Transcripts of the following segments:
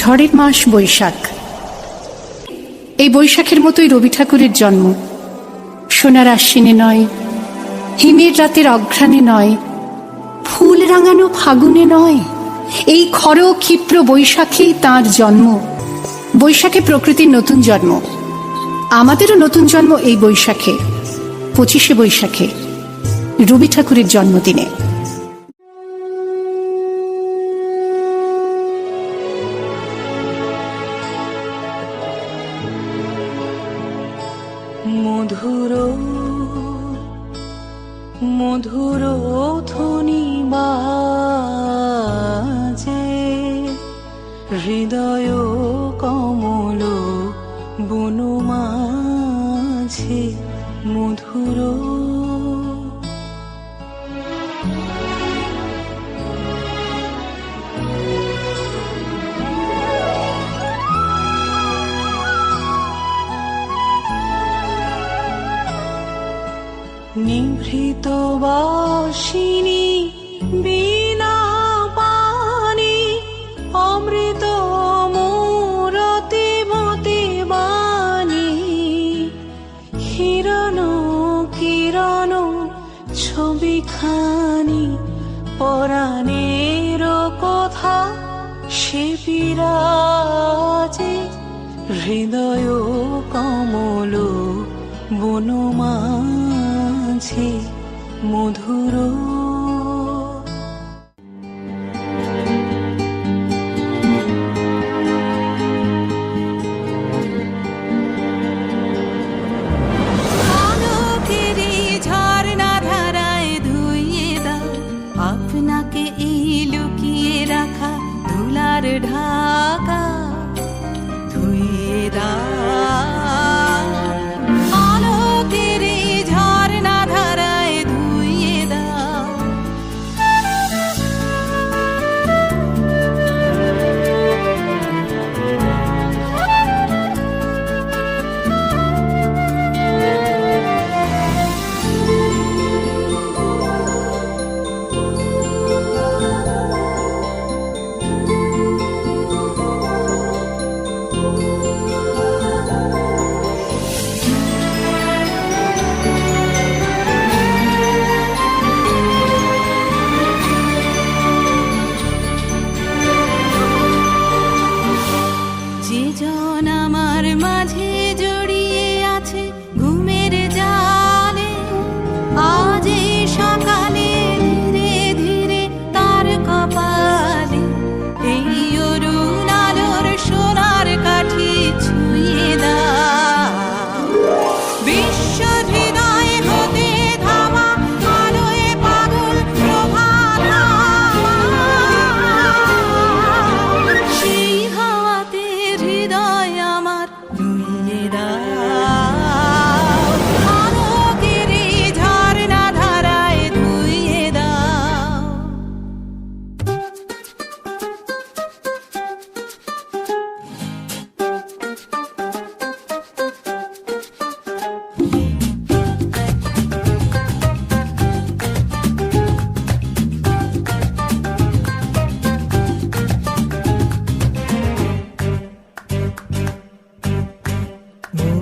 ঝড়ের মাস বৈশাখ। এই বৈশাখের মতোই রবি ঠাকুরের জন্ম। সোনার আশ্বিনে নয়, হিমের রাতের অঘ্রাণে নয়, ফুল রাঙানো ফাগুনে নয়। এই খর ক্ষিপ্র বৈশাখেই তাঁর জন্ম। বৈশাখে প্রকৃতির নতুন জন্ম। আমাদেরও নতুন জন্ম এই বৈশাখে, পঁচিশে বৈশাখে, রবি ঠাকুরের জন্মদিনে। মধুর মধুর ধ্বনি বাজে। হৃদয় কমল বনমাঝে মধুর নিভৃত বাসিনী বিনা পানি, অমৃত মূরতি মতি বাণী। হিরণ কিরণ ছবিখানি, পরাণের কথা সে বিরাজে হৃদয় কমল বনমাঝে মধুর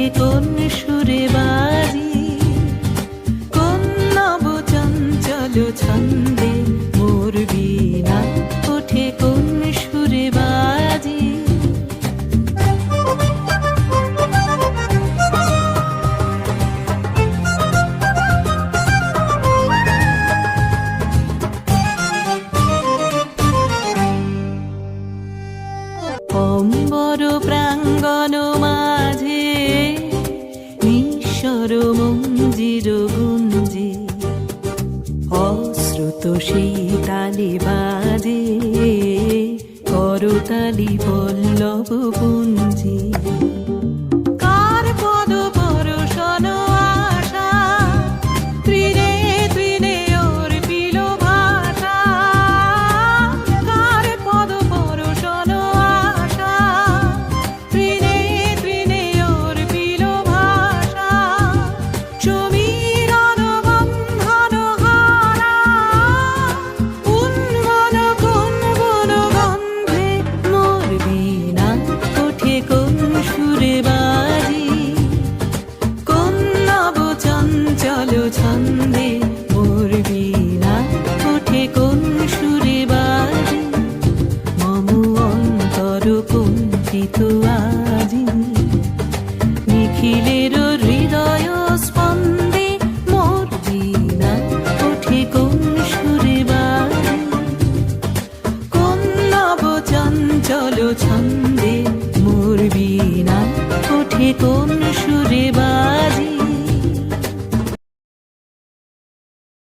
ওঠে কোন সুরে বাজি কোন নব চঞ্চল ছন্দে নিঃস্বর মঞ্জির গুঞ্জি অশ্রুত শীতালি তালে বাজে করতালি পল্লব পুঞ্জে। tu